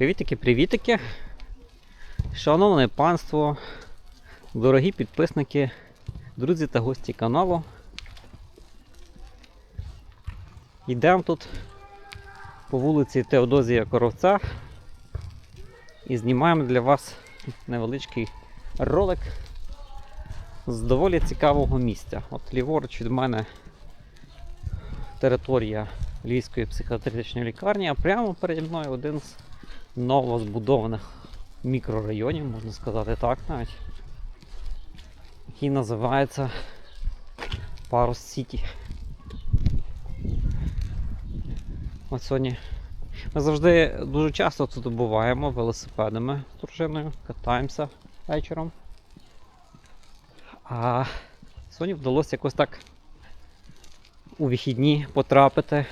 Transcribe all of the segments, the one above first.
Привітики-привітики. Шановне панство, дорогі підписники, друзі та гості каналу. Йдемо тут по вулиці Теодозія Коровця і знімаємо для вас невеличкий ролик з доволі цікавого місця. От ліворуч від мене територія Львівської психіатричної лікарні, а прямо переді мною один з новозбудованих мікрорайонів, можна сказати так навіть, який називається Парус Сіті. От сьогодні ми завжди дуже часто тут буваємо велосипедами з дружиною, катаємося вечором. А сьогодні вдалося якось так у вихідні потрапити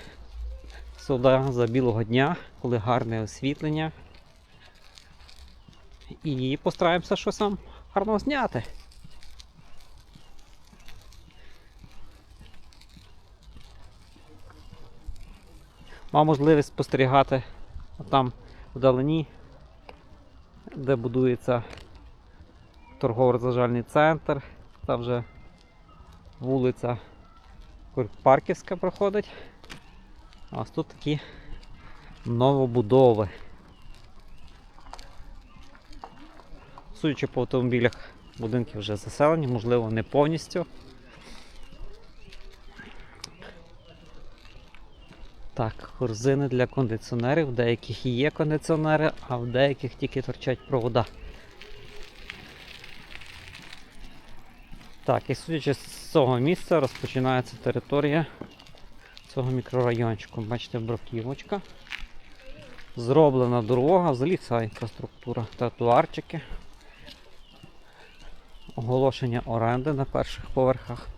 сюди за білого дня, коли гарне освітлення. І постараємося щось там гарно зняти. Мав можливість спостерігати там вдалині, де будується торгово-розважальний центр, там вже вулиця Парківська проходить. А ось тут такі новобудови. Судячи по автомобілях, будинки вже заселені, можливо, не повністю. Так, корзини для кондиціонерів, в деяких є кондиціонери, а в деяких тільки торчать провода. Так, і судячи з цього місця розпочинається територія цього мікрорайончику. Бачите, бруківочка. Зроблена дорога, взагалі вся інфраструктура, тротуарчики. Оголошення оренди на перших поверхах.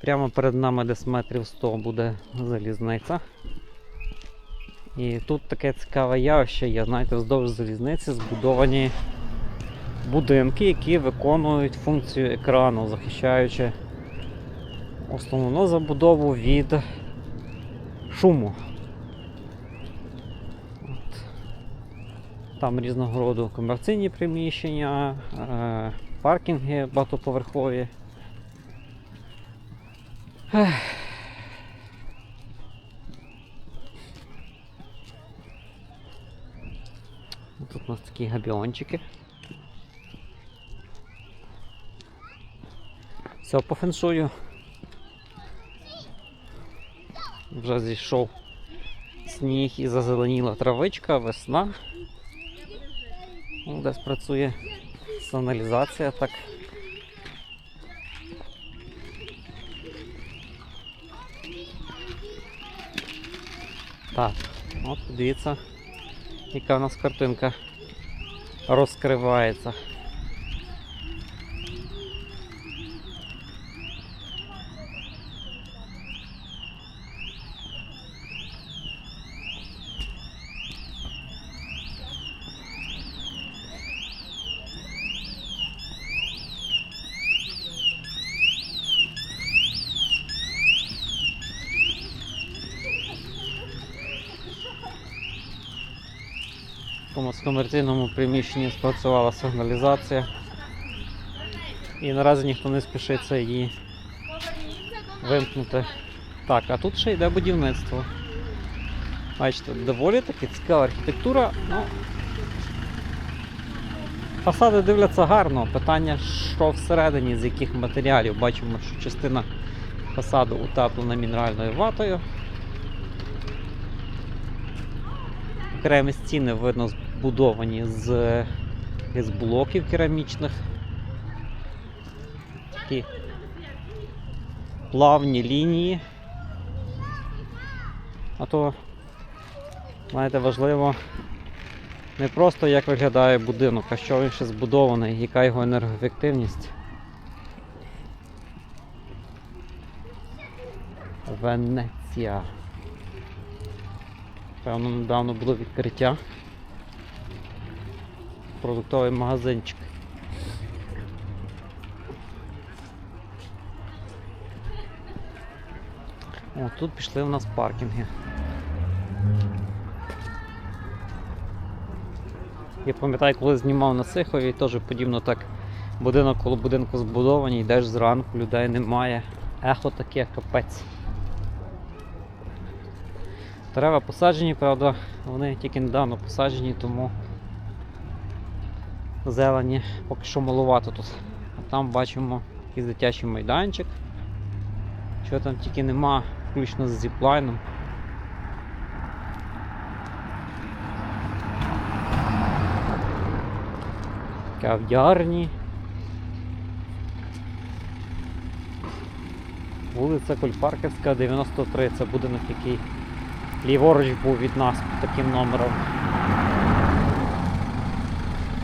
Прямо перед нами десь метрів 100 буде залізниця. І тут таке цікаве явище є, знаєте, вздовж залізниці збудовані будинки, які виконують функцію екрану, захищаючи основну забудову від шуму. От. Там різного роду комерційні приміщення, е, паркінги багатоповерхові. У нас такі габіончики. Все по феншую. Вже зійшов сніг і зазеленіла травичка, весна. Ну, Десь працює сигналізація так. Так, от дивіться, яка у нас картинка розкривається. В якомусь комерційному приміщенні спрацювала сигналізація. І наразі ніхто не спішиться її вимкнути. Так, а тут ще йде будівництво. Бачите, доволі таки цікава архітектура. Ну, фасади дивляться гарно. Питання, що всередині, з яких матеріалів. Бачимо, що частина фасаду утеплена мінеральною ватою. Окремі стіни видно збудовані з, з блоків керамічних. Такі плавні лінії. А то, знаєте, важливо не просто як виглядає будинок, а що він ще збудований, яка його енергоефективність. Венеція. Певно, недавно було відкриття продуктовий магазинчик. О, тут пішли у нас паркінги. Я пам'ятаю, коли знімав на Сихові, теж подібно так будинок коло будинку збудований, йдеш зранку, людей немає. Ехо таке капець. Дерева посаджені, правда, вони тільки недавно посаджені, тому зелені поки що малувато тут. А там бачимо якийсь дитячий майданчик. Що там тільки нема, включно з зіплайном. Кав'ярні. Вулиця Кульпарківська, 93. Це будинок, який ліворуч був від нас під таким номером.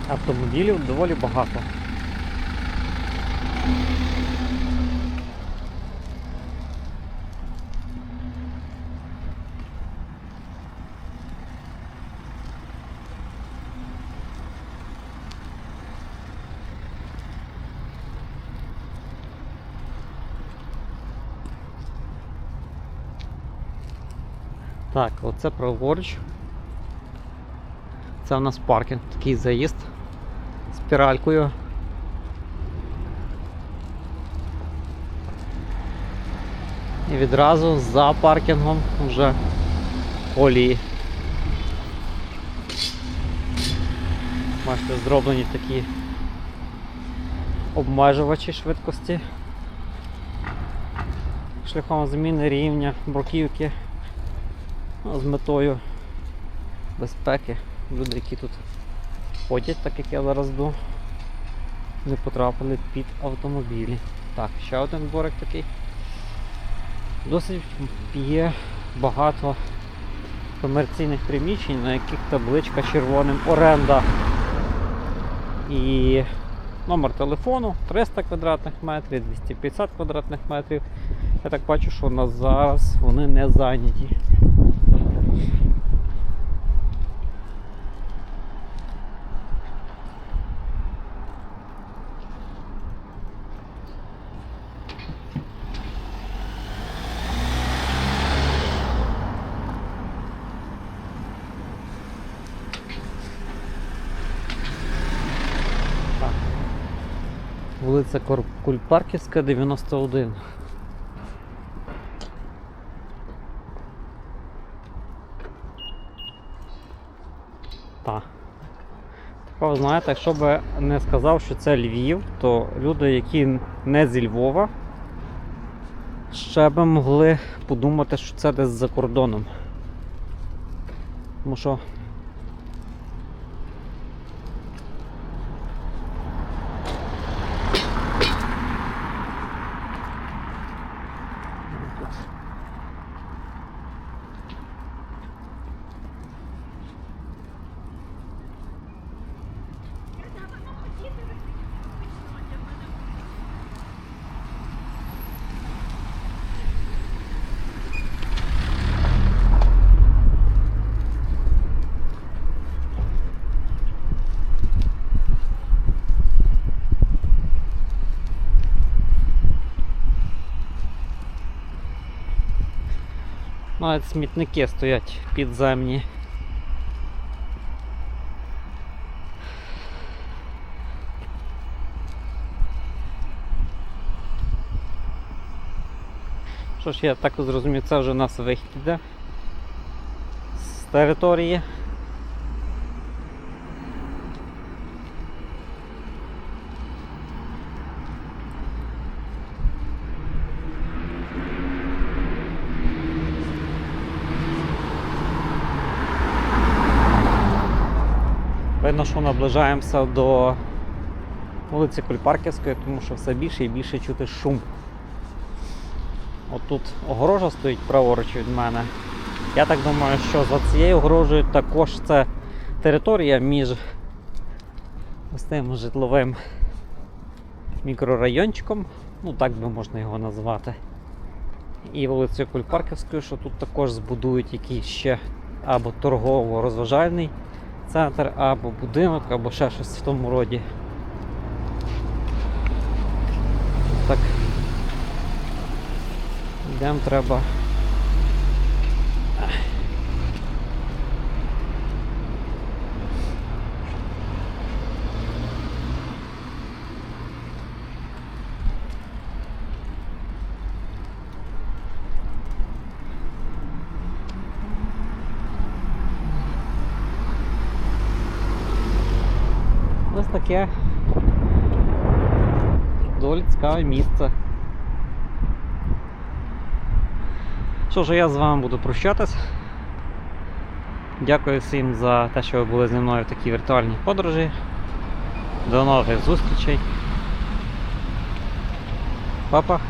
Автомобілів доволі багато. Так, оце праворуч. Це у нас паркінг, такий заїзд спіралькою. І відразу за паркінгом вже колії. Бачите, зроблені такі обмежувачі швидкості шляхом зміни рівня бруківки ну, з метою безпеки. Люди, які тут ходять, так як я зараз йду, не потрапили під автомобілі. Так, ще один дворик такий. Досить є багато комерційних приміщень, на яких табличка червоним оренда. І номер телефону 300 квадратних метрів, 250 квадратних метрів. Я так бачу, що на зараз вони не зайняті. Вулиця Кульпарківська, 91. Так. Ви знаєте, якщо б не сказав, що це Львів, то люди, які не зі Львова, ще б могли подумати, що це десь за кордоном. Тому що навіть смітники стоять підземні. Що ж, я так зрозумів, це вже у нас вихід іде з території. Видно, що наближаємося до вулиці Кульпарківської, тому що все більше і більше чути шум. От тут огорожа стоїть праворуч від мене. Я так думаю, що за цією огорожею також це територія між ось тим житловим мікрорайончиком, ну так би можна його назвати. І вулицею Кульпарківською, що тут також збудують якийсь ще або торгово-розважальний центр, або будинок, або ще щось в тому роді. Так. Йдемо треба Ось таке доволі цікаве місце. Що ж, я з вами буду прощатись. Дякую всім за те, що ви були зі мною в такій віртуальній подорожі. До нових зустрічей. Папа.